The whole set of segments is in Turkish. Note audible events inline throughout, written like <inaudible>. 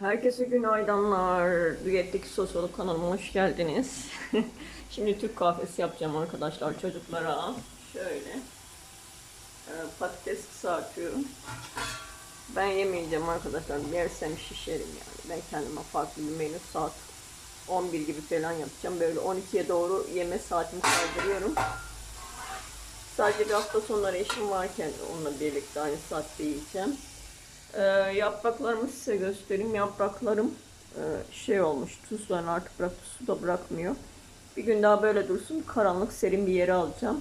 Herkese günaydınlar. Diyetlik Sosyolog kanalıma hoş geldiniz. <laughs> Şimdi Türk kahvesi yapacağım arkadaşlar çocuklara. Şöyle. e, Patates kızartıyorum. Ben yemeyeceğim arkadaşlar. Yersem şişerim yani. Ben kendime farklı bir menü saat 11 gibi falan yapacağım. Böyle 12'ye doğru yeme saatimi kaydırıyorum. Sadece bir hafta sonları eşim varken onunla birlikte aynı saatte yiyeceğim. Ee, yapraklarımı size göstereyim. Yapraklarım e, şey olmuş. Tuzlarını artık bıraktı. Su da bırakmıyor. Bir gün daha böyle dursun. Karanlık serin bir yere alacağım.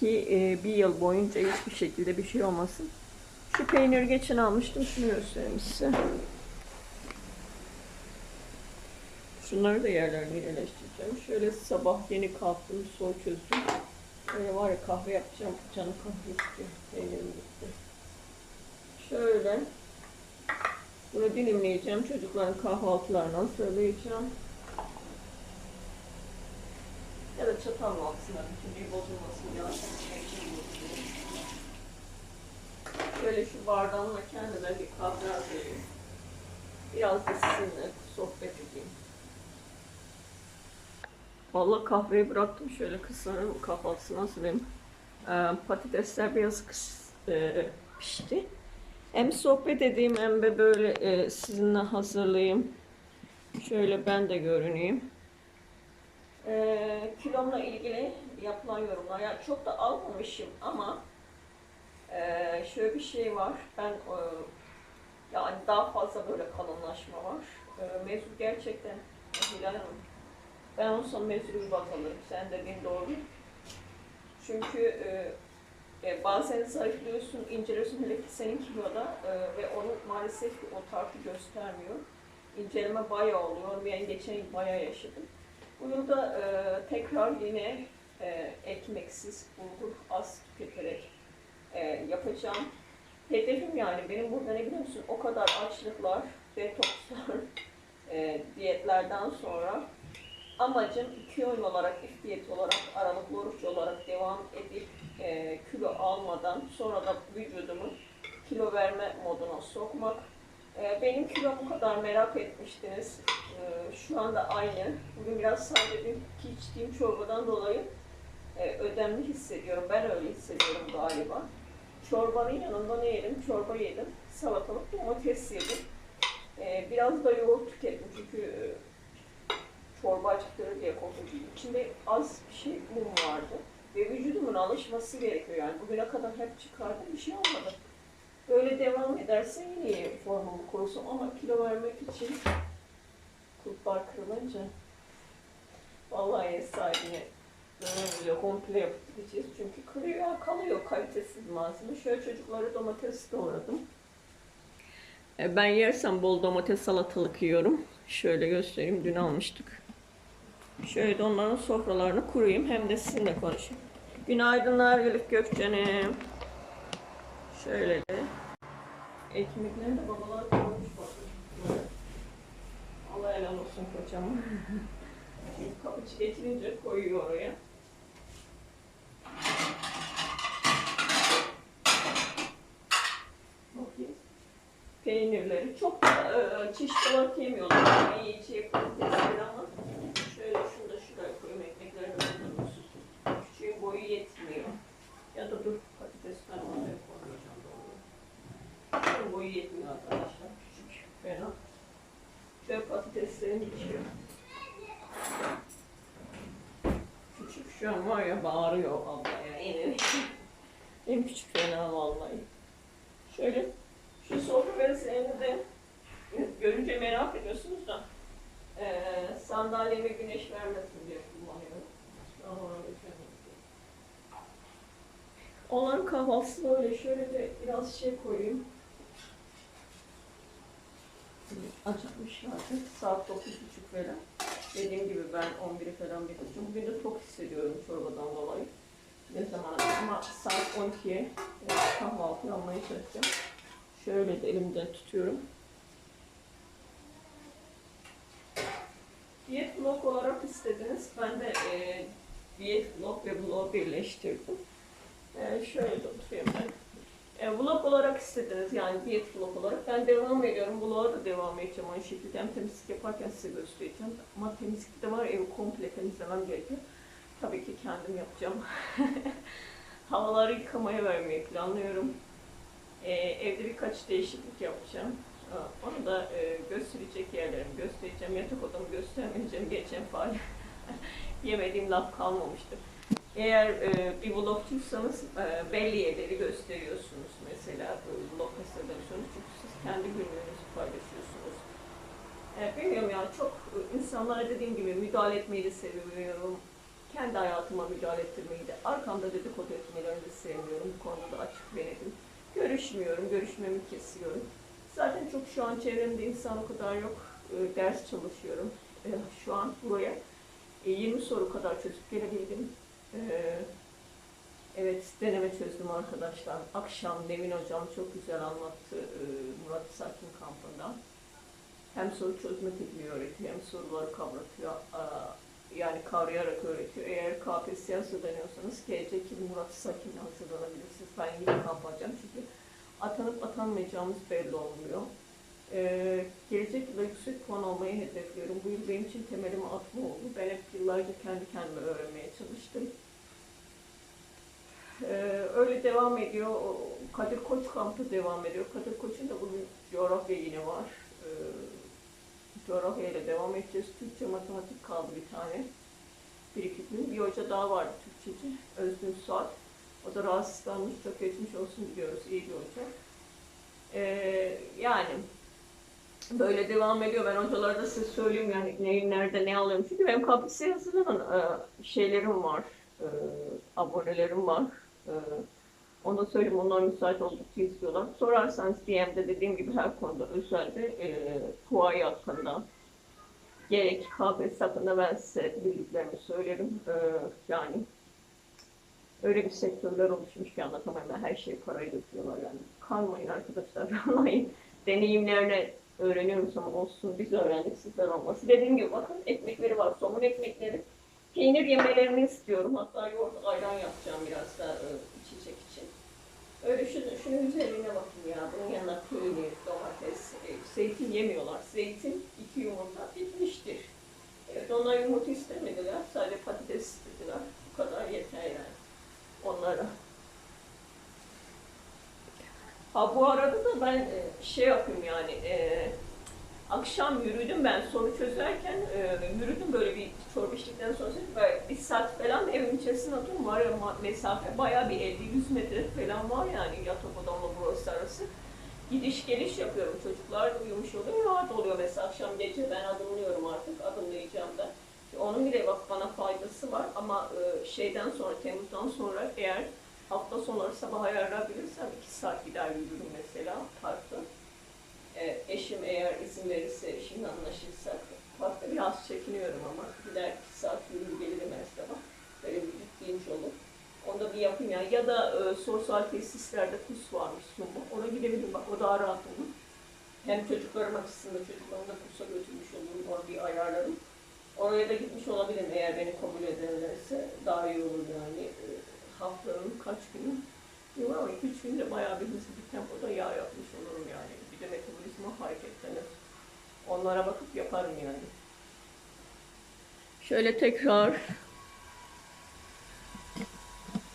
Ki e, bir yıl boyunca hiçbir şekilde bir şey olmasın. Şu peyniri geçen almıştım. Şunu göstereyim size. Şunları da yerlerine yerleştireceğim. Şöyle sabah yeni kalktım. Soğuk çözdüm. Böyle var ya kahve yapacağım. Canım kahve istiyor. Peynirim gitti. Şöyle. Bunu dilimleyeceğim. Çocukların kahvaltılarını hazırlayacağım. Ya da çatalla atsınlar. Bütünlüğü bozulmasın. Yavaş Böyle şu bardağımla kendime bir kahve hazırlayayım. Biraz da sizinle sohbet edeyim. Vallahi kahveyi bıraktım. Şöyle kızların kahvaltısını hazırlayayım. Ee, patatesler biraz kıs, e, pişti. Hem sohbet edeyim hem de böyle e, sizinle hazırlayayım. Şöyle ben de görüneyim. E, kilomla ilgili yapılan yorumlar. Yani çok da almamışım ama e, şöyle bir şey var. Ben e, yani daha fazla böyle kalınlaşma var. E, mevzu gerçekten Hilal Hanım. Ben olsam mevzu bir bakalım. Sen de bin doğru. Çünkü e, e, bazen zayıflıyorsun, inceliyorsun hele ki senin kiloda e, ve onun maalesef ki o tartı göstermiyor. İnceleme bayağı oluyor. Ben geçen yıl bayağı yaşadım. Bu yılda e, tekrar yine e, ekmeksiz, bulgur az tüketerek e, yapacağım. Hedefim yani benim burada ne biliyor musun? O kadar açlıklar, detokslar, e, diyetlerden sonra amacım iki öğün olarak, if diyet olarak, aralıklı oruç olarak devam edip e, kilo almadan sonra da vücudumu kilo verme moduna sokmak. E, benim kilo bu kadar merak etmiştiniz. E, şu anda aynı. Bugün biraz sadece dünkü içtiğim çorbadan dolayı e, ödemli hissediyorum. Ben öyle hissediyorum galiba. Çorbanın yanında ne yedim? Çorba yedim. Salatalık, domates yedim. E, biraz da yoğurt tükettim çünkü e, çorba acıktırır diye korktum. İçinde az bir şey mum vardı. Ve vücudumun alışması gerekiyor yani. Bugüne kadar hep çıkardım bir şey olmadı. Böyle devam ederse yine formumu korusam ama kilo vermek için kulplar kırılınca vallahi ev sahibine önce komple yapıp gideceğiz. Çünkü kırıyor, kalıyor kalitesiz malzeme. Şöyle çocuklara domates doğradım. E, Ben yersem bol domates salatalık yiyorum. Şöyle göstereyim. Dün almıştık. Şöyle de onların sofralarını kurayım. Hem de sizinle konuşayım. Günaydınlar Elif Gökçen'im. Şöyle de. Ekmekleri de babalar koymuş bakın. Allah helal olsun kocam. Şimdi <laughs> kapıcı getirince koyuyor oraya. Peynirleri çok da e, çeşit olarak yemiyorlar. Yani yiyeceği patatesleri ama şöyle şunu da şuraya koyayım ekmeklerini de Küçüğün boyu yetmiyor. Ya da dur patates ben oraya koyacağım doğru. Şunun boyu yetmiyor arkadaşlar. Küçük fena. Şöyle patateslerini içiyor. Küçük şu an var ya bağırıyor abla ya. En, <laughs> en küçük fena vallahi. Şöyle şu sofra bezlerini de görünce merak ediyorsunuz da eee sandalyeme güneş vermesin diye kullanıyorum. Onların kahvaltısı böyle şöyle de biraz şey koyayım. Acıkmışlardı. Saat 9.30 falan. Dediğim gibi ben 11'i falan bitireceğim. Bugün de tok hissediyorum çorbadan dolayı. Ne zaman ama saat 12'ye e, kahvaltı yapmaya çalışacağım. Şöyle de elimden tutuyorum. Diyet vlog olarak istediniz. Ben de e, diyet vlog ve vlog birleştirdim. E, şöyle de oturayım ben. E, vlog olarak istediniz yani diyet vlog olarak. Ben devam ediyorum. Vlog'a da devam edeceğim aynı şekilde. Hem temizlik yaparken size göstereceğim. Ama temizlikte var evi komple temizlemem gerekiyor. Tabii ki kendim yapacağım. <laughs> Havaları yıkamaya vermeyi planlıyorum. E, evde birkaç değişiklik yapacağım. Onu da e, gösterecek yerlerimi göstereceğim. Yatak odamı göstermeyeceğim. Geçen faal. <laughs> Yemediğim laf kalmamıştır. Eğer e, bir vlogcuysanız e, belli yerleri gösteriyorsunuz mesela vlog hazırlıyorsunuz çünkü siz kendi günlüğünüzü paylaşıyorsunuz. E, bilmiyorum yani çok e, insanlara dediğim gibi müdahale etmeyi de seviyorum. Kendi hayatıma müdahale ettirmeyi de, arkamda dedikodu etmelerini de sevmiyorum. Bu konuda da açık ve netim. Görüşmüyorum, görüşmemi kesiyorum. Zaten çok şu an çevremde insan o kadar yok. E, ders çalışıyorum. E, şu an buraya e, 20 soru kadar çözüp gelebildim. Ee, evet, deneme çözdüm arkadaşlar. Akşam Nevin Hocam çok güzel anlattı e, Murat Sakin kampında. Hem soru çözme tekniği öğretiyor, hem soruları kavratıyor. Aa, Yani kavrayarak öğretiyor. Eğer KPSS'ye hazırlanıyorsanız gelecek yıl Murat Sakin'le hazırlanabilirsiniz. Ben yine kamp alacağım çünkü atanıp atanmayacağımız belli olmuyor. Ee, gelecek yılda yüksek puan almayı hedefliyorum. Bu yıl benim için temelimi atma oldu. Ben hep yıllarca kendi kendime öğrenmeye çalıştım. Ee, öyle devam ediyor. Kadir Koç kampı devam ediyor. Kadir Koç'un da bugün coğrafya yine var. Ee, coğrafya ile devam edeceğiz. Türkçe, matematik kaldı bir tane. Bir iki gün. Bir hoca daha vardı Türkçeci. Özgün Suat. O da rahatsızlanmış. Çok geçmiş olsun biliyoruz. İyi bir hoca. Ee, yani böyle devam ediyor. Ben hocalara da size söyleyeyim yani neyi nerede ne alıyorum. Çünkü benim KPSS'ye hazırlanan e, şeylerim var. E, abonelerim var. E, onu söyleyeyim. Onlar müsait oldukça istiyorlar. Sorarsanız DM'de dediğim gibi her konuda özellikle e, Huawei hakkında gerek KPSS hakkında ben size bildiklerimi söylerim. E, yani öyle bir sektörler oluşmuş ki anlatamam her şeyi parayla yapıyorlar yani. Kanmayın arkadaşlar, <laughs> kanmayın. Deneyimlerine öğreniyoruz ama olsun biz öğrendik sizler olması. Dediğim gibi bakın ekmekleri var, somun ekmekleri. Peynir yemelerini istiyorum. Hatta yoğurt ayran yapacağım biraz da e, içecek için. Öyle şunu, şunun üzerine bakın ya. Bunun yanına peynir, domates, e, zeytin yemiyorlar. Zeytin, iki yumurta bitmiştir. Evet, onlar yumurta istemediler. Sadece patates istediler. Bu kadar yeter yani onlara. Ha bu arada da ben e, şey yapayım yani e, akşam yürüdüm ben soru çözerken e, yürüdüm böyle bir çorba içtikten sonra böyle bir saat falan evin içerisinde oturdum var ya mesafe bayağı bir 50-100 metre falan var yani yatak odamla burası arası. Gidiş geliş yapıyorum çocuklar uyumuş oluyor rahat oluyor mesela akşam gece ben adımlıyorum artık adımlayacağım da. Onun bile bak bana faydası var ama e, şeyden sonra Temmuz'dan sonra eğer hafta sonları sabah ayarlayabilirsem iki saat gider yürürüm mesela parkta. E, eşim eğer izin verirse, eşimle anlaşırsak parkta biraz çekiniyorum ama gider iki saat yürür gelirim her sabah. Böyle bir gittiğimiz olur. Onu da bir yapayım yani. Ya da e, sosyal tesislerde kurs varmış sunma. Ona gidebilirim bak o daha rahat olur. Hem çocuklarım açısından çocuklarımı da kursa götürmüş olurum. Onu bir ayarlarım. Oraya da gitmiş olabilirim eğer beni kabul ederlerse daha iyi olur yani. E, haftanın kaç günü? Yok ama iki üç günde bayağı bir hızlı bir tempoda yağ yapmış olurum yani. Bir de metabolizma hareketlenir. Onlara bakıp yaparım yani. Şöyle tekrar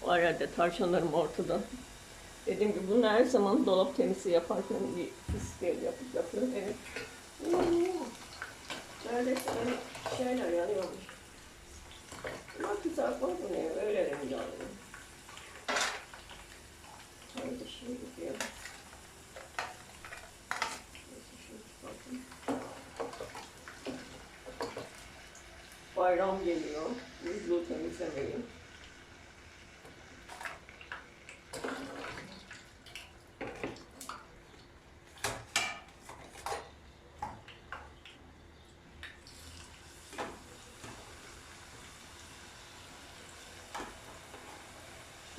var yerde tavşanlarım ortada. Dediğim gibi bunu her zaman dolap temizliği yaparken bir fiskiyel yapıp yapıyorum. Evet. Benim şeyler yanıyormuş. Ama bu ne? Öyle de mi yanıyor? Haydi şimdi gidiyor. Bayram geliyor. Yüzüğü temizlemeliyim.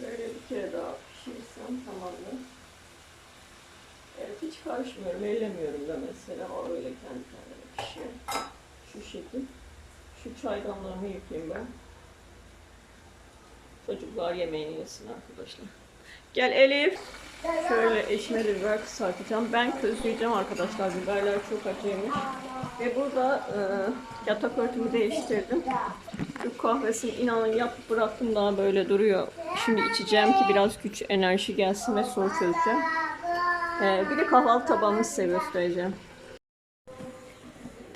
Böyle bir kere daha pişirsem tamamdır. Evet hiç karışmıyorum, ellemiyorum da mesela. O öyle kendi kendine pişiyor. Şu şekil. Şu çaydanlarımı yıkayayım ben. Çocuklar yemeğini yesin arkadaşlar. Gel Elif. Şöyle eşime de biber kısaltacağım. Ben közleyeceğim arkadaşlar. Biberler çok acıymış. Ve burada e, yatak örtümü değiştirdim. Türk kahvesini inanın yapıp bıraktım daha böyle duruyor. Şimdi içeceğim ki biraz güç enerji gelsin ve soru çözeceğim. E, bir de kahvaltı tabağımı size göstereceğim.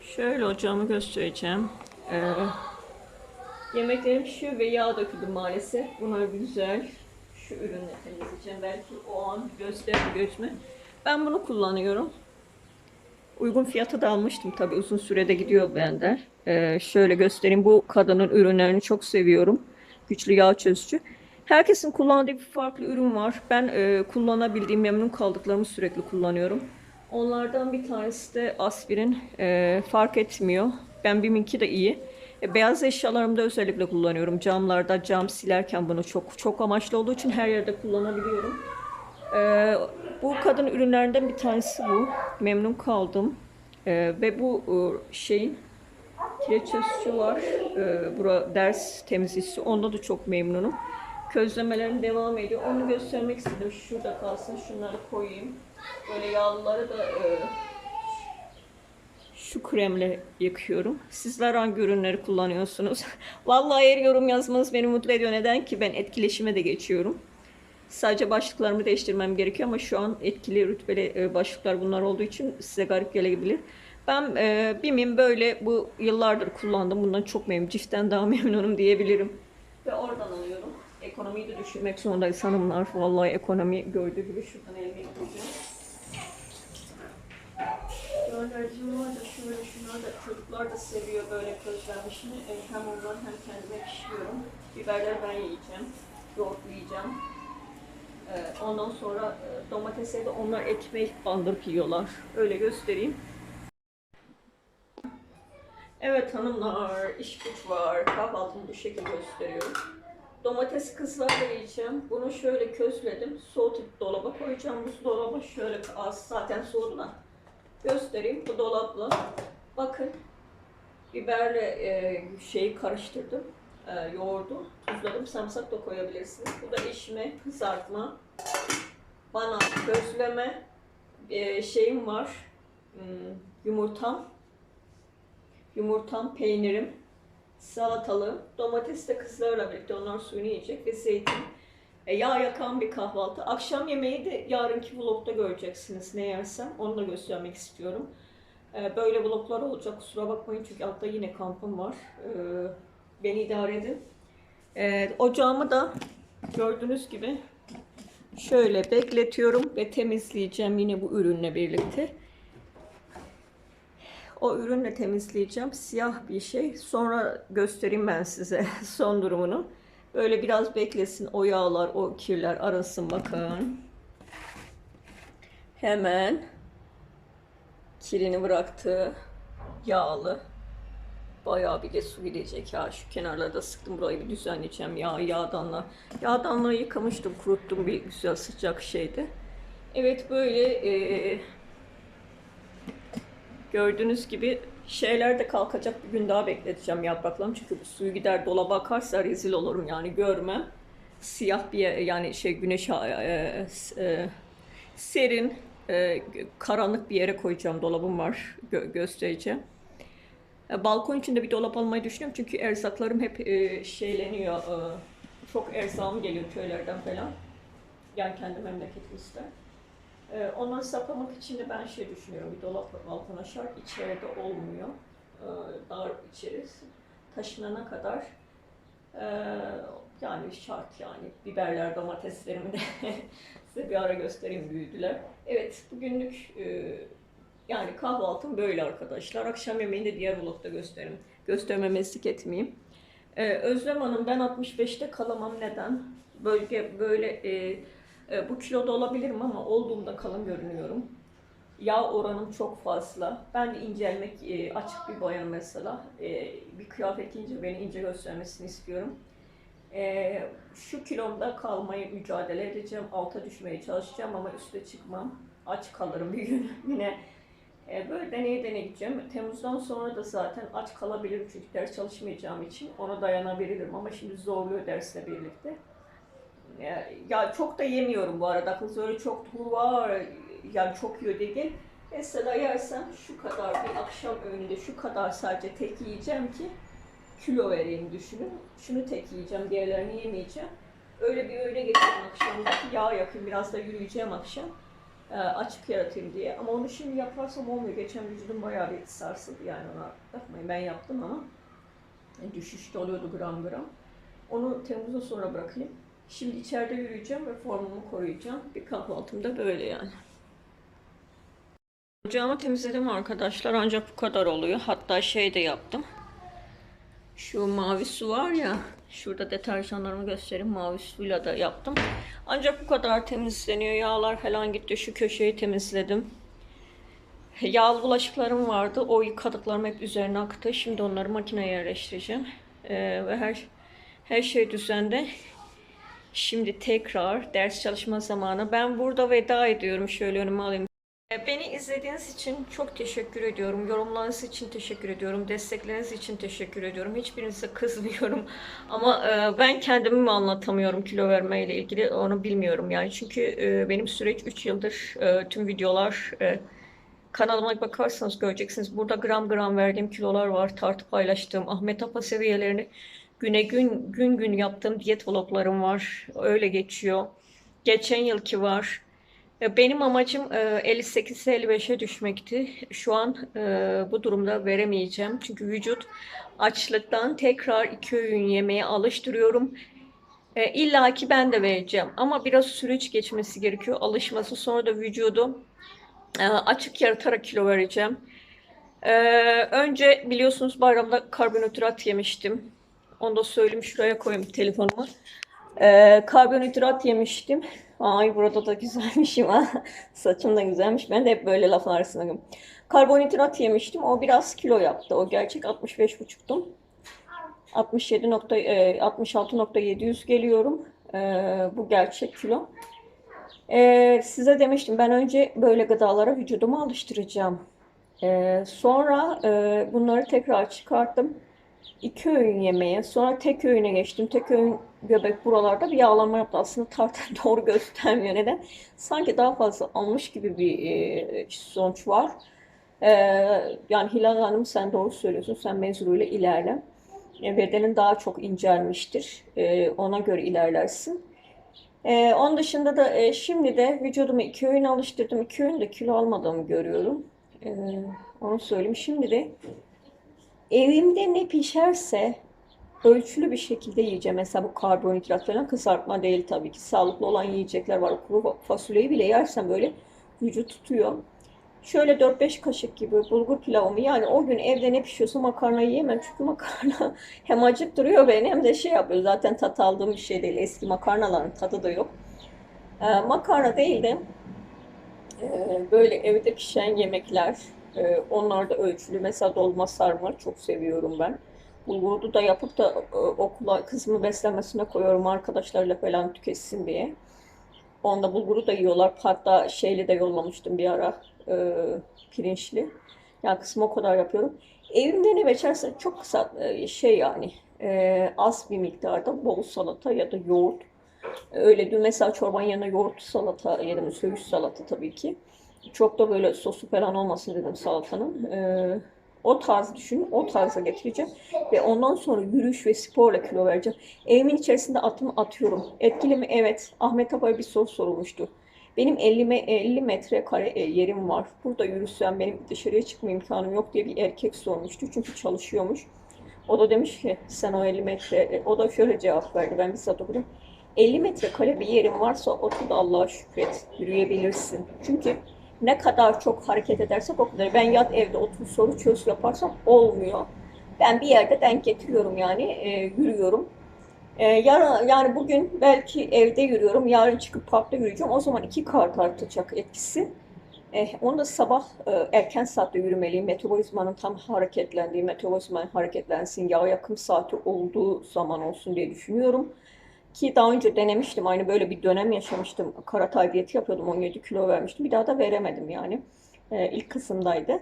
Şöyle ocağımı göstereceğim. E, yemeklerim pişiyor ve yağ döküldü maalesef. Bunlar güzel. Şu ürünü temizleyeceğim. Belki o an gösterir gözüme. Ben bunu kullanıyorum. Uygun fiyata da almıştım tabii uzun sürede gidiyor bende. Ee, şöyle göstereyim bu kadının ürünlerini çok seviyorum. Güçlü yağ çözücü. Herkesin kullandığı bir farklı ürün var. Ben e, kullanabildiğim memnun kaldıklarımı sürekli kullanıyorum. Onlardan bir tanesi de aspirin. E, fark etmiyor. Ben BİM'inki de iyi. E, beyaz eşyalarımda özellikle kullanıyorum. Camlarda cam silerken bunu çok çok amaçlı olduğu için her yerde kullanabiliyorum. Ee, bu kadın ürünlerinden bir tanesi bu. Memnun kaldım. Ee, ve bu e, şeyin kireç çözücü var. Ee, bura ders temizleyicisi. Onda da çok memnunum. Közlemelerim devam ediyor. Onu göstermek istedim. Şurada kalsın. Şunları koyayım. Böyle yağlıları da e, şu kremle yıkıyorum. Sizler hangi ürünleri kullanıyorsunuz? <laughs> Vallahi eğer yorum yazmanız beni mutlu ediyor. Neden ki ben etkileşime de geçiyorum. Sadece başlıklarımı değiştirmem gerekiyor ama şu an etkili rütbeli e, başlıklar bunlar olduğu için size garip gelebilir. Ben e, BİM'in böyle bu yıllardır kullandım. Bundan çok memnunum. Ciften daha <laughs> memnunum diyebilirim. Ve oradan alıyorum. Ekonomiyi de düşünmek zorundayız hanımlar. Vallahi ekonomi gördüğü gibi şuradan elime gideceğim. Dönercim var da şöyle şunlar da çocuklar da seviyor böyle közlenmişini. E, hem ondan hem kendime pişiriyorum. Biberler ben yiyeceğim. Yoğurtlayacağım. Ee, Ondan sonra e, domatese de onlar ekmek bandırıp yiyorlar. Öyle göstereyim. Evet hanımlar, iş güç var. Kahvaltımı bu şekilde gösteriyorum. Domates kızlarla yiyeceğim. Bunu şöyle közledim. Soğutup dolaba koyacağım. Bu dolaba şöyle az zaten soğudu. Göstereyim. Bu dolapla. Bakın. Biberle e, şeyi karıştırdım. E, yoğurdu. Tuzladım. Samsak da koyabilirsiniz. Bu da eşime kızartma. Bana közleme. E, şeyim var. Hmm, yumurtam. Yumurtam, peynirim, salatalığım, domates de kızlarla birlikte onlar suyunu yiyecek ve zeytin. E, yağ yakan bir kahvaltı. Akşam yemeği de yarınki vlogda göreceksiniz ne yersem. Onu da göstermek istiyorum. E, böyle vloglar olacak kusura bakmayın çünkü altta yine kampım var. E, beni idare edin. E, ocağımı da gördüğünüz gibi şöyle bekletiyorum ve temizleyeceğim yine bu ürünle birlikte. O ürünle temizleyeceğim. Siyah bir şey. Sonra göstereyim ben size <laughs> son durumunu. Böyle biraz beklesin. O yağlar, o kirler arasın bakın. Hemen kirini bıraktı. Yağlı. Bayağı bir de su gidecek ya. Şu kenarlarda sıktım. Burayı bir düzenleyeceğim. Yağ, yağdanla. Yağdanları yıkamıştım. Kuruttum bir güzel sıcak şeydi. Evet böyle eee Gördüğünüz gibi şeyler de kalkacak bir gün daha bekleteceğim yapraklarım. Çünkü bu suyu gider dolaba akarsa rezil olurum yani görmem. Siyah bir yani şey güneş e, e, serin e, karanlık bir yere koyacağım. Dolabım var gö- göstereceğim. E, balkon içinde bir dolap almayı düşünüyorum çünkü erzaklarım hep e, şeyleniyor. E, çok erzağım geliyor köylerden falan. Yani kendi memleketimizde. Ee, onları saklamak için de ben şey düşünüyorum, bir dolap balkona şart, içeride olmuyor. Ee, dar içerisi. Taşınana kadar ee, yani şart yani biberler, domateslerimi de <laughs> size bir ara göstereyim büyüdüler. Evet, bugünlük e, yani kahvaltım böyle arkadaşlar. Akşam yemeğini de diğer vlogda gösteririm. Göstermemezlik etmeyeyim. Ee, Özlem Hanım ben 65'te kalamam neden? Bölge böyle e, e, bu kiloda olabilirim ama olduğumda kalın görünüyorum. Yağ oranım çok fazla. Ben de incelmek e, açık bir bayan mesela. E, bir kıyafet ince beni ince göstermesini istiyorum. E, şu kilomda kalmayı mücadele edeceğim. Alta düşmeye çalışacağım ama üste çıkmam. Aç kalırım bir gün <laughs> yine. E, böyle deneye deneye gideceğim. Temmuz'dan sonra da zaten aç kalabilirim çünkü ders çalışmayacağım için ona dayanabilirim ama şimdi zorluyor dersle birlikte. Ya, ya çok da yemiyorum bu arada. Kız öyle çok tur var. Yani çok yiyor değil. Mesela yersem şu kadar bir akşam öğünde şu kadar sadece tek yiyeceğim ki kilo vereyim düşünün. Şunu tek yiyeceğim, diğerlerini yemeyeceğim. Öyle bir öğüne geçeyim akşamdaki yağ yakayım, biraz da yürüyeceğim akşam. Ee, açık yaratayım diye. Ama onu şimdi yaparsam olmuyor. Geçen vücudum bayağı bir sarsıldı yani ona bakmayın. Ben yaptım ama düşüşte oluyordu gram gram. Onu Temmuz'a sonra bırakayım. Şimdi içeride yürüyeceğim ve formumu koruyacağım. Bir kahvaltım da böyle yani. Ocağımı temizledim arkadaşlar ancak bu kadar oluyor. Hatta şey de yaptım. Şu mavi su var ya, şurada deterjanlarımı göstereyim. Mavi suyla da yaptım. Ancak bu kadar temizleniyor. Yağlar falan gitti. Şu köşeyi temizledim. Yağlı bulaşıklarım vardı. O yıkadıklarım hep üzerine aktı. Şimdi onları makineye yerleştireceğim. Ee, ve her her şey düzende. Şimdi tekrar ders çalışma zamanı. Ben burada veda ediyorum. Şöyle önüme alayım. Ee, Beni izlediğiniz için çok teşekkür ediyorum. Yorumlarınız için teşekkür ediyorum. Destekleriniz için teşekkür ediyorum. Hiçbirinize kızmıyorum. <laughs> Ama e, ben kendimi mi anlatamıyorum kilo vermeyle ilgili onu bilmiyorum yani. Çünkü e, benim süreç 3 yıldır e, tüm videolar e, kanalıma bakarsanız göreceksiniz. Burada gram gram verdiğim kilolar var. Tartı paylaştığım Ahmet Apa seviyelerini güne gün gün gün yaptığım diyet vloglarım var. Öyle geçiyor. Geçen yılki var. E, Benim amacım e, 58'e 55'e düşmekti. Şu an e, bu durumda veremeyeceğim. Çünkü vücut açlıktan tekrar iki öğün yemeye alıştırıyorum. E, İlla ki ben de vereceğim. Ama biraz süreç geçmesi gerekiyor. Alışması sonra da vücudu açık yaratarak kilo vereceğim. Önce biliyorsunuz bayramda karbonhidrat yemiştim. Onu da söyleyeyim şuraya koyayım telefonumu. Ee, karbonhidrat yemiştim. Ay burada da güzelmişim ha. <laughs> Saçım da güzelmiş. Ben de hep böyle laf arasına giriyorum. Karbonhidrat yemiştim. O biraz kilo yaptı. O gerçek 65,5'tum. 67 nokta, e, 66.700 geliyorum. E, bu gerçek kilo. E, size demiştim ben önce böyle gıdalara vücudumu alıştıracağım. E, sonra e, bunları tekrar çıkarttım iki öğün yemeye, sonra tek öğüne geçtim. Tek öğün göbek buralarda bir yağlanma yaptı. Aslında tartı <laughs> doğru göstermiyor. Neden? Sanki daha fazla almış gibi bir e, sonuç var. E, yani Hilal Hanım sen doğru söylüyorsun. Sen mezuruyla ilerle. E, bedenin daha çok incelmiştir. Ona göre ilerlersin. Onun dışında da şimdi de vücudumu iki öğün alıştırdım. İki öğün de kilo almadığımı görüyorum. Onu söyleyeyim. Şimdi de Evimde ne pişerse ölçülü bir şekilde yiyeceğim. Mesela bu karbonhidrat falan kızartma değil tabii ki. Sağlıklı olan yiyecekler var. Kuru fasulyeyi bile yersem böyle vücut tutuyor. Şöyle 4-5 kaşık gibi bulgur pilavımı yani o gün evde ne pişiyorsa makarna yiyemem. Çünkü makarna <laughs> hem acıktırıyor beni hem de şey yapıyor. Zaten tat aldığım bir şey değil. Eski makarnaların tadı da yok. Ee, makarna değil de e, böyle evde pişen yemekler, ee, onlar da ölçülü. Mesela dolma sarma çok seviyorum ben. Bulguru da yapıp da e, okula kızımı beslenmesine koyuyorum arkadaşlarla falan tüketsin diye. Onda bulguru da yiyorlar. Hatta şeyli de yollamıştım bir ara e, pirinçli. Yani kısmı o kadar yapıyorum. Evimde ne beçerse çok kısa e, şey yani e, az bir miktarda bol salata ya da yoğurt. Öyle dün mesela çorbanın yanına yoğurt salata yedim. Söğüş salata tabii ki. Çok da böyle sosu falan olmasın dedim salatanın. Ee, o tarz düşünün. O tarza getireceğim. Ve ondan sonra yürüyüş ve sporla kilo vereceğim. Evimin içerisinde atımı atıyorum. Etkili mi? Evet. Ahmet Aba'ya bir soru sorulmuştu. Benim 50, 50 metrekare e, yerim var. Burada yürüsem benim dışarıya çıkma imkanım yok diye bir erkek sormuştu. Çünkü çalışıyormuş. O da demiş ki sen o 50 metre, e, o da şöyle cevap verdi. Ben bizzat okudum. 50 metrekare bir yerim varsa otur da Allah'a şükret. Yürüyebilirsin. Çünkü ne kadar çok hareket edersek o kadar. Ben yat evde otur soru çöz yaparsam olmuyor. Ben bir yerde denk getiriyorum yani e, yürüyorum. E, yarın yani bugün belki evde yürüyorum. Yarın çıkıp parkta yürüyeceğim. O zaman iki kart artacak etkisi. E, onu da sabah e, erken saatte yürümeliyim. Metabolizmanın tam hareketlendiği, metabolizman hareketlensin, yağ yakım saati olduğu zaman olsun diye düşünüyorum. Ki daha önce denemiştim. Aynı böyle bir dönem yaşamıştım. Karatay diyeti yapıyordum. 17 kilo vermiştim. Bir daha da veremedim yani. Ee, ilk kısımdaydı.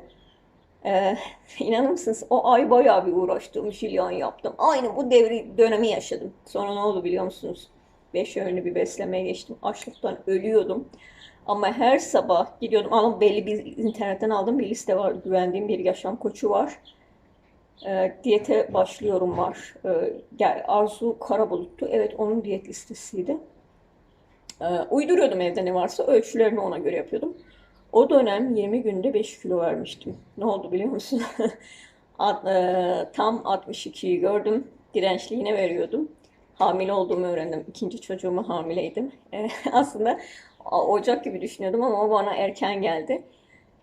Ee, <laughs> inanır mısınız? O ay bayağı bir uğraştım. Jilyan yaptım. Aynı bu devri dönemi yaşadım. Sonra ne oldu biliyor musunuz? Beş öğünlü bir beslemeye geçtim. Açlıktan ölüyordum. Ama her sabah gidiyordum. Ama belli bir internetten aldığım bir liste var. Güvendiğim bir yaşam koçu var. E, diyete başlıyorum var. E, Arzu Karabulut'tu. Evet onun diyet listesiydi. E, uyduruyordum evde ne varsa. Ölçülerini ona göre yapıyordum. O dönem 20 günde 5 kilo vermiştim. Ne oldu biliyor musun? <laughs> At- e, Tam 62'yi gördüm. Dirençliğine veriyordum. Hamile olduğumu öğrendim. İkinci çocuğuma hamileydim. E, <laughs> Aslında Ocak gibi düşünüyordum ama o bana erken geldi.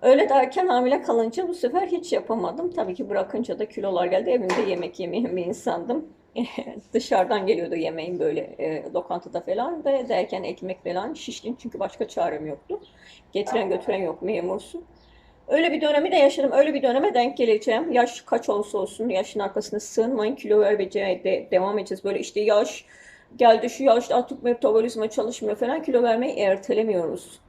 Öyle derken hamile kalınca bu sefer hiç yapamadım. Tabii ki bırakınca da kilolar geldi. Evimde yemek yemeyen bir insandım. <laughs> Dışarıdan geliyordu yemeğim böyle e, lokantada falan ve derken ekmek falan şiştim çünkü başka çarem yoktu. Getiren götüren yok memursun. Öyle bir dönemi de yaşadım. Öyle bir döneme denk geleceğim. Yaş kaç olursa olsun yaşın arkasına sığınmayın. Kilo vermeye de devam edeceğiz. Böyle işte yaş geldi şu yaşta artık metabolizma çalışmıyor falan kilo vermeyi ertelemiyoruz.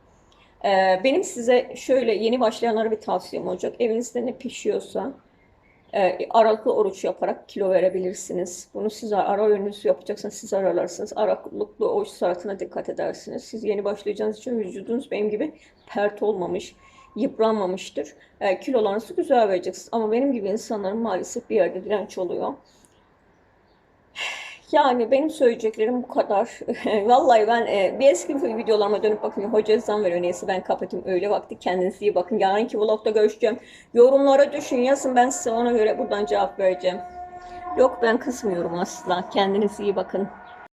Ee, benim size şöyle yeni başlayanlara bir tavsiyem olacak. Evinizde ne pişiyorsa e, aralıklı oruç yaparak kilo verebilirsiniz. Bunu siz ara öğününüz yapacaksanız siz aralarsınız. Aralıklı oruç saatine dikkat edersiniz. Siz yeni başlayacağınız için vücudunuz benim gibi pert olmamış, yıpranmamıştır. E, kilolarınızı güzel vereceksiniz. Ama benim gibi insanların maalesef bir yerde direnç oluyor. Yani benim söyleyeceklerim bu kadar. <laughs> Vallahi ben e, bir eski videolarıma dönüp bakınca hoca ezan veriyor. Neyse ben kapatayım öyle vakti. Kendinize iyi bakın. Yarınki vlogda görüşeceğim. Yorumlara düşün yazın ben size ona göre buradan cevap vereceğim. Yok ben kısmıyorum asla. Kendinize iyi bakın.